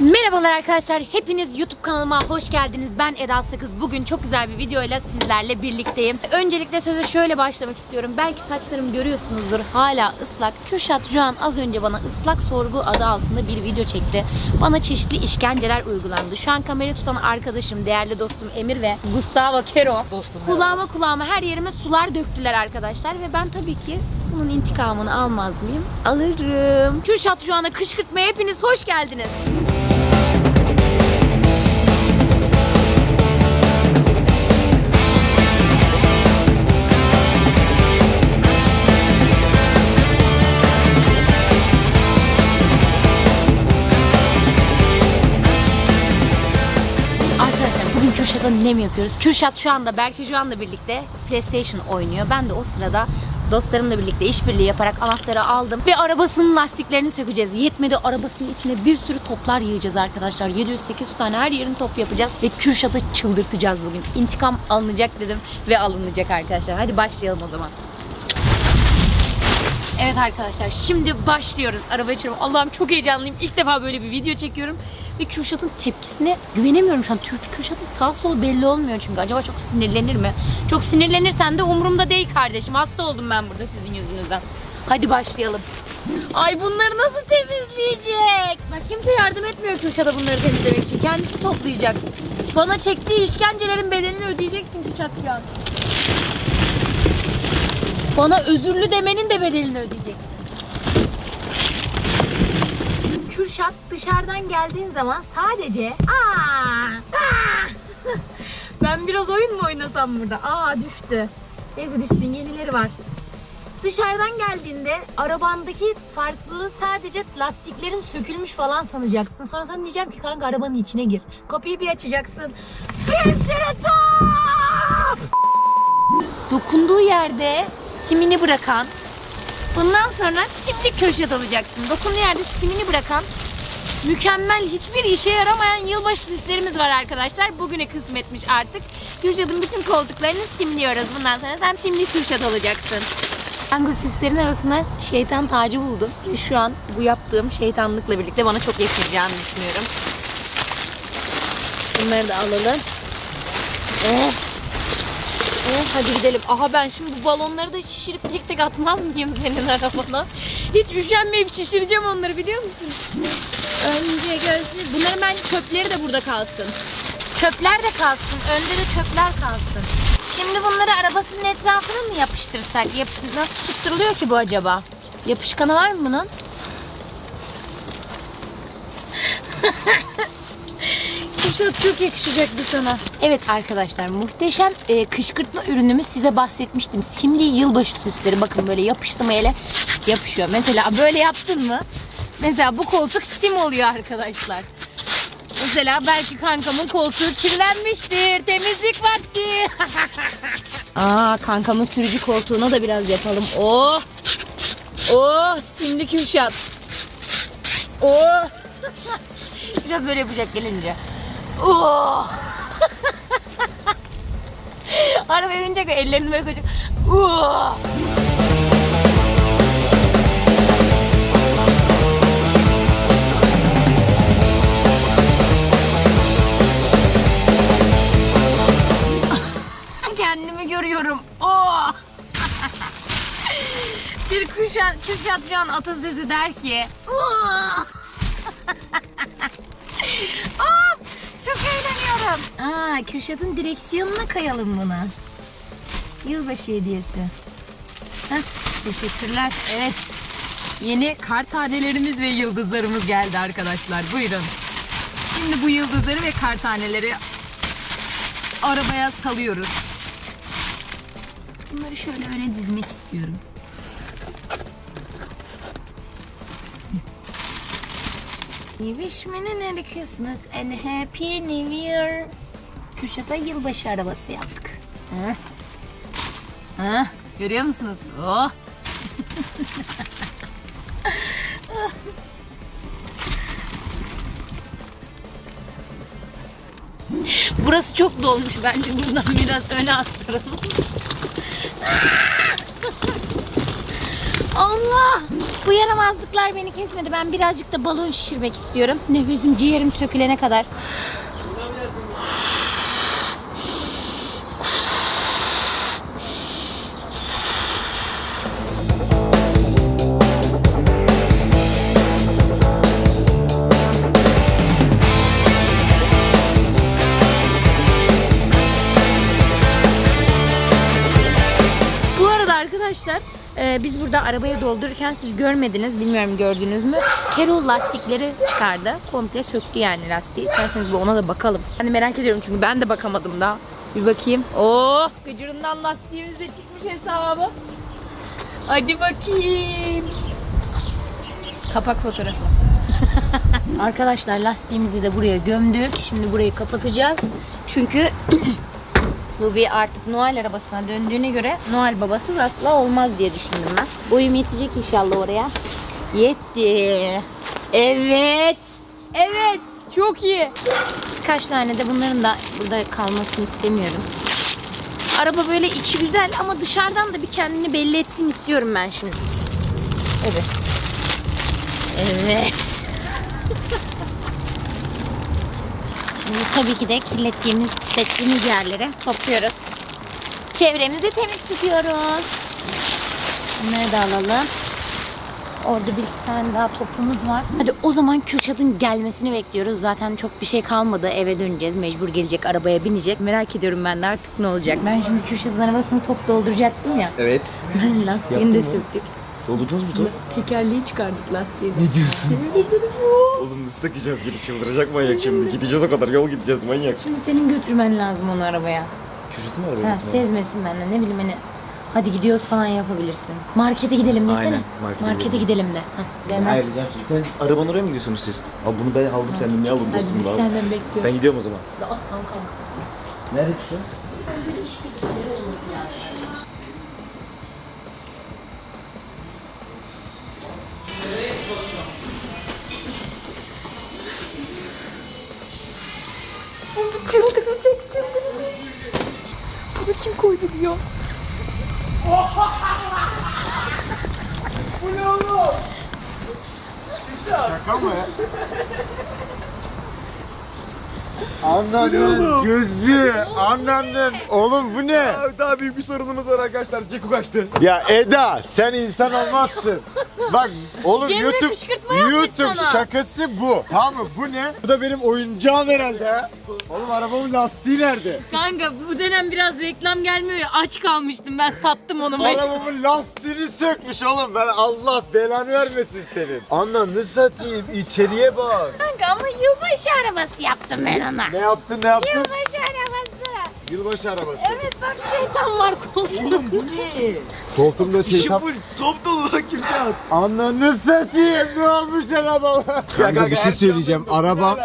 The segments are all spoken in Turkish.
Merhabalar arkadaşlar. Hepiniz YouTube kanalıma hoş geldiniz. Ben Eda Sakız. Bugün çok güzel bir videoyla sizlerle birlikteyim. Öncelikle söze şöyle başlamak istiyorum. Belki saçlarımı görüyorsunuzdur. Hala ıslak. Kürşat şu an az önce bana ıslak sorgu adı altında bir video çekti. Bana çeşitli işkenceler uygulandı. Şu an kamerayı tutan arkadaşım, değerli dostum Emir ve Gustavo Kero. kulağıma kulağıma her yerime sular döktüler arkadaşlar. Ve ben tabii ki bunun intikamını almaz mıyım? Alırım. Kürşat şu anda kışkırtmaya hepiniz hoş geldiniz. Bugün Kürşat'a ne mi yapıyoruz? Kürşat şu anda Berke şu anda birlikte PlayStation oynuyor. Ben de o sırada dostlarımla birlikte işbirliği yaparak anahtarı aldım. Ve arabasının lastiklerini sökeceğiz. Yetmedi arabasının içine bir sürü toplar yiyeceğiz arkadaşlar. 700-800 tane her yerin top yapacağız. Ve Kürşat'ı çıldırtacağız bugün. İntikam alınacak dedim ve alınacak arkadaşlar. Hadi başlayalım o zaman. Evet arkadaşlar şimdi başlıyoruz. Araba içerim. Allah'ım çok heyecanlıyım. İlk defa böyle bir video çekiyorum. Ve Kürşat'ın tepkisine güvenemiyorum şu an. Türk Kürşat'ın sağ solu belli olmuyor çünkü. Acaba çok sinirlenir mi? Çok sinirlenirsen de umurumda değil kardeşim. Hasta oldum ben burada sizin yüzünüzden. Hadi başlayalım. Ay bunları nasıl temizleyecek? Bak kimse yardım etmiyor Kürşat'a bunları temizlemek için. Kendisi toplayacak. Bana çektiği işkencelerin bedelini ödeyeceksin Kürşat şu an. Bana özürlü demenin de bedelini ödeyeceksin. Kürşat dışarıdan geldiğin zaman sadece aa, aa. ben biraz oyun mu oynasam burada? Aa düştü. Neyse düşsün yenileri var. Dışarıdan geldiğinde arabandaki farklılığı sadece lastiklerin sökülmüş falan sanacaksın. Sonra sana diyeceğim ki kanka arabanın içine gir. Kapıyı bir açacaksın. Bir sürü top! Dokunduğu yerde simini bırakan Bundan sonra simli köşet olacaksın. Dokunduğu yerde simini bırakan mükemmel hiçbir işe yaramayan yılbaşı süslerimiz var arkadaşlar. Bugüne kısmetmiş artık. Kürşat'ın bütün koltuklarını simliyoruz. Bundan sonra sen simli Kürşat olacaksın. Ben bu süslerin arasında şeytan tacı buldum. Şu an bu yaptığım şeytanlıkla birlikte bana çok yakışacağını düşünüyorum. Bunları da alalım. Eh. Eh, hadi gidelim. Aha ben şimdi bu balonları da şişirip tek tek atmaz mıyım senin arabana? Hiç üşenmeyip şişireceğim onları biliyor musun? Önce gözlü. Bunların ben çöpleri de burada kalsın. Çöpler de kalsın. Önde de çöpler kalsın. Şimdi bunları arabasının etrafına mı yapıştırsak? Yap Nasıl tutturuluyor ki bu acaba? Yapışkanı var mı bunun? Kuşat çok yakışacaktı sana. Evet arkadaşlar muhteşem e, kışkırtma ürünümüz size bahsetmiştim. Simli yılbaşı süsleri bakın böyle yapıştı mı ele yapışıyor. Mesela böyle yaptın mı? Mesela bu koltuk sim oluyor arkadaşlar. Mesela belki kankamın koltuğu kirlenmiştir. Temizlik vakti. Aa kankamın sürücü koltuğuna da biraz yapalım. Oh. Oh simli Kürşat. Oh. Kürşat böyle yapacak gelince. Oh. Arabaya binecek ve ellerini böyle koyacak. Oh. Kendimi görüyorum. Oh. Bir kuşat, kuşat şu an atasözü der ki. Aa, çok eğleniyorum. Aa, Kürşat'ın direksiyonuna kayalım bunu. Yılbaşı hediyesi. Heh, teşekkürler. Evet. Yeni kar tanelerimiz ve yıldızlarımız geldi arkadaşlar. Buyurun. Şimdi bu yıldızları ve kar taneleri arabaya salıyoruz. Bunları şöyle öne dizmek istiyorum. You wish me a Merry Christmas and Happy New Year. Kürşat'a yılbaşı arabası yaptık. Ha? Ha? Görüyor musunuz? Oh. Burası çok dolmuş bence buradan biraz öne aktaralım. Allah! Bu yaramazlıklar beni kesmedi. Ben birazcık da balon şişirmek istiyorum. Nefesim ciğerim sökülene kadar. E, biz burada arabaya doldururken siz görmediniz bilmiyorum gördünüz mü? Kerol lastikleri çıkardı. Komple söktü yani lastiği. İsterseniz bir ona da bakalım. Hani merak ediyorum çünkü ben de bakamadım daha. Bir bakayım. Oh gıcırından lastiğimiz de çıkmış hesabı. Hadi bakayım. Kapak fotoğrafı. Arkadaşlar lastiğimizi de buraya gömdük. Şimdi burayı kapatacağız. Çünkü bu bir artık Noel arabasına döndüğüne göre Noel babasız asla olmaz diye düşündüm ben. Boyum yetecek inşallah oraya. Yetti. Evet. Evet. Çok iyi. Birkaç tane de bunların da burada kalmasını istemiyorum. Araba böyle içi güzel ama dışarıdan da bir kendini belli etsin istiyorum ben şimdi. Evet. Evet. Şimdi tabii ki de kirlettiğimiz, pislettiğimiz yerleri topluyoruz. Çevremizi temiz tutuyoruz. Bunları da alalım. Orada bir iki tane daha topumuz var. Hadi o zaman Kürşat'ın gelmesini bekliyoruz. Zaten çok bir şey kalmadı. Eve döneceğiz. Mecbur gelecek. Arabaya binecek. Merak ediyorum ben de artık ne olacak. Ben şimdi Kürşat'ın arabasını top dolduracaktım ya. Evet. Ben lastiğini de söktük. Doldurdunuz mu top? Tekerleği çıkardık lastiği. Ne diyorsun? Oğlum nasıl takacağız geri çıldıracak manyak şimdi. Gideceğiz o kadar yol gideceğiz manyak. Şimdi senin götürmen lazım onu arabaya. Çocuk mu arabaya Ha, sezmesin benden ne bileyim hani. Hadi gidiyoruz falan yapabilirsin. Markete gidelim desene. Aynen, markete markete gidelim de. Hah, demez. Hayır sen arabanın oraya mı gidiyorsunuz siz? Abi bunu ben aldım kendim ya aldım Hadi biz dostum da aldım. senden bekliyoruz. Ben gidiyorum o zaman. Aslan kanka. Nerede şu? Bu Bunu kim koydu diyor. Şaka mı Anneannem gözü, anneannem. Oğlum bu ne? daha büyük bir sorunumuz var arkadaşlar. Ceku kaçtı. Ya Eda sen insan olmazsın. Bak oğlum Cemre YouTube kışkırtma yapmış YouTube sana. şakası bu. Tamam mı? Bu ne? Bu da benim oyuncağım herhalde. Oğlum arabamın lastiği nerede? Kanka bu dönem biraz reklam gelmiyor ya aç kalmıştım ben sattım onu. Arabamın lastiğini sökmüş oğlum. Ben Allah belanı vermesin senin. Ananı satayım. içeriye bak. Kanka ama yılbaşı arabası yaptım ben ona. Ne yaptın ne yaptın? Yılbaşı arabası. Yılbaşı arabası. Evet bak şeytan var koltuğumda. Koltuğumda şeytan. top dolu lan Kürşat. Ananı satayım ne olmuş arabama? Kanka bir şey söyleyeceğim. Arabam...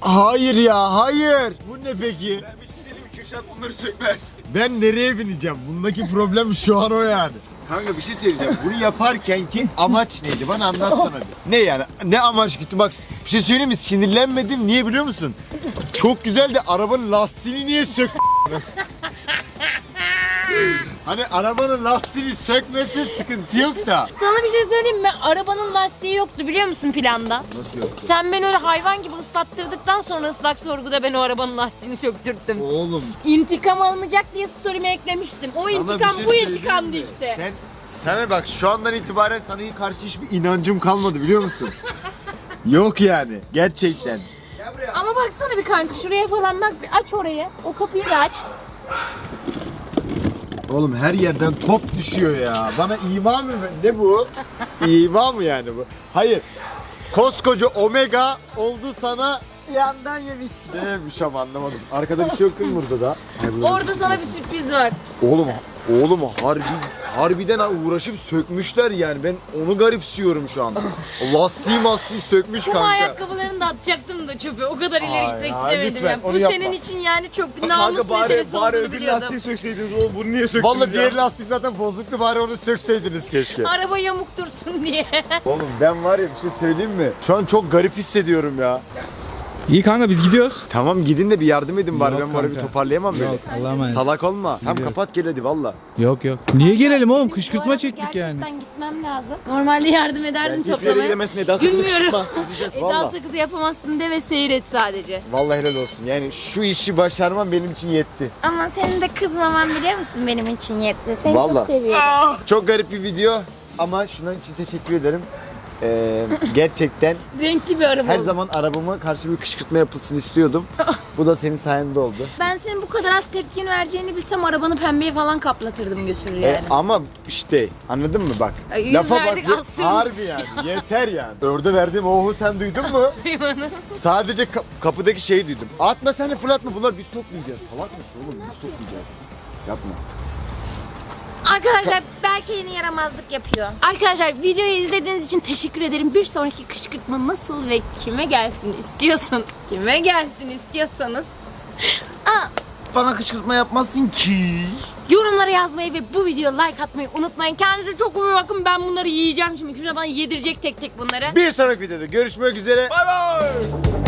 Hayır ya hayır. Bu ne peki? Ben bir şey söyleyeyim? Kürşat bunları sökmez. Ben nereye bineceğim? Bundaki problem şu an o yani. Kanka bir şey söyleyeceğim. Bunu yaparken ki amaç neydi? Bana anlatsana bir. Ne yani? Ne amaç güttü? Bak bir şey söyleyeyim mi? Sinirlenmedim. Niye biliyor musun? Çok güzel de arabanın lastiğini niye sök? hani arabanın lastiğini sökmesi sıkıntı yok da. Sana bir şey söyleyeyim mi? Arabanın lastiği yoktu biliyor musun planda? Nasıl yok? Sen beni öyle hayvan gibi ıslattırdıktan sonra ıslak sorguda ben o arabanın lastiğini söktürttüm. Oğlum İntikam alınacak diye story'me eklemiştim. O intikam şey bu intikamdı mi? işte. Sen sana bak şu andan itibaren sana karşı hiçbir inancım kalmadı biliyor musun? Yok yani gerçekten. Ama baksana bir kanka şuraya falan bak bir aç orayı. O kapıyı da aç. Oğlum her yerden top düşüyor ya. Bana ima mı? Ne bu? İma mı yani bu? Hayır. Koskoca Omega oldu sana yandan yemiş. Neymiş ama anlamadım. Arkada bir şey yok değil mi burada da? Ay, burada Orada sana bir sürpriz var. Oğlum, oğlum harbi harbiden uğraşıp sökmüşler yani. Ben onu garipsiyorum şu an. Lastiği mastiği sökmüş Kum kanka. ayakkabılarını da atacaktım da çöpe. O kadar ileri Ay, gitmek ay, istemedim. lütfen, yani. onu Bu yapma. senin için yani çok bir Kanka namus bari, meselesi bari olduğunu öbür biliyordum. lastiği sökseydiniz oğlum bunu niye söktünüz Vallahi ya? diğer lastik zaten bozuktu bari onu sökseydiniz keşke. Araba yamuk dursun diye. Oğlum ben var ya bir şey söyleyeyim mi? Şu an çok garip hissediyorum ya. İyi kanka biz gidiyoruz. Tamam gidin de bir yardım edin bari Yok ben bari bir kanka. toparlayamam böyle. Yok Allah'a emanet. Salak olma. Tam Gidiyoruz. kapat gel hadi valla. Yok yok. Niye gelelim oğlum? Kışkırtma arada çektik yani. Gerçekten gitmem lazım. Normalde yardım ederdim Hiçbir yere toplamaya. gidemezsin Eda sakızı Bilmiyorum. çıkma. Eda Valla. sakızı yapamazsın de ve seyret sadece. Vallahi helal olsun. Yani şu işi başarmam benim için yetti. Ama senin de kızmaman biliyor musun benim için yetti. Seni Vallahi. çok seviyorum. Çok garip bir video ama şundan için teşekkür ederim. Ee, gerçekten Renkli bir araba her oldu. zaman arabama karşı bir kışkırtma yapılsın istiyordum. Bu da senin sayende oldu. Ben senin bu kadar az tepkin vereceğini bilsem arabanı pembeye falan kaplatırdım götürür E, yani. ama işte anladın mı bak. Ay, yüz verdik, astırmış harbi yani yeter yani. Orada verdiğim ohu sen duydun mu? Sadece ka- kapıdaki şeyi duydum. Atma sen de fırlatma bunlar biz toplayacağız. Salak mısın oğlum biz toplayacağız. Yapma. Arkadaşlar belki yeni yaramazlık yapıyor. Arkadaşlar videoyu izlediğiniz için teşekkür ederim. Bir sonraki kışkırtma nasıl ve kime gelsin istiyorsun? Kime gelsin istiyorsanız Aa, Bana kışkırtma yapmazsın ki. yorumlara yazmayı ve bu videoya like atmayı unutmayın. Kendinize çok iyi bakın. Ben bunları yiyeceğim şimdi. Kürşat bana yedirecek tek tek bunları. Bir sonraki videoda görüşmek üzere. Bay bay.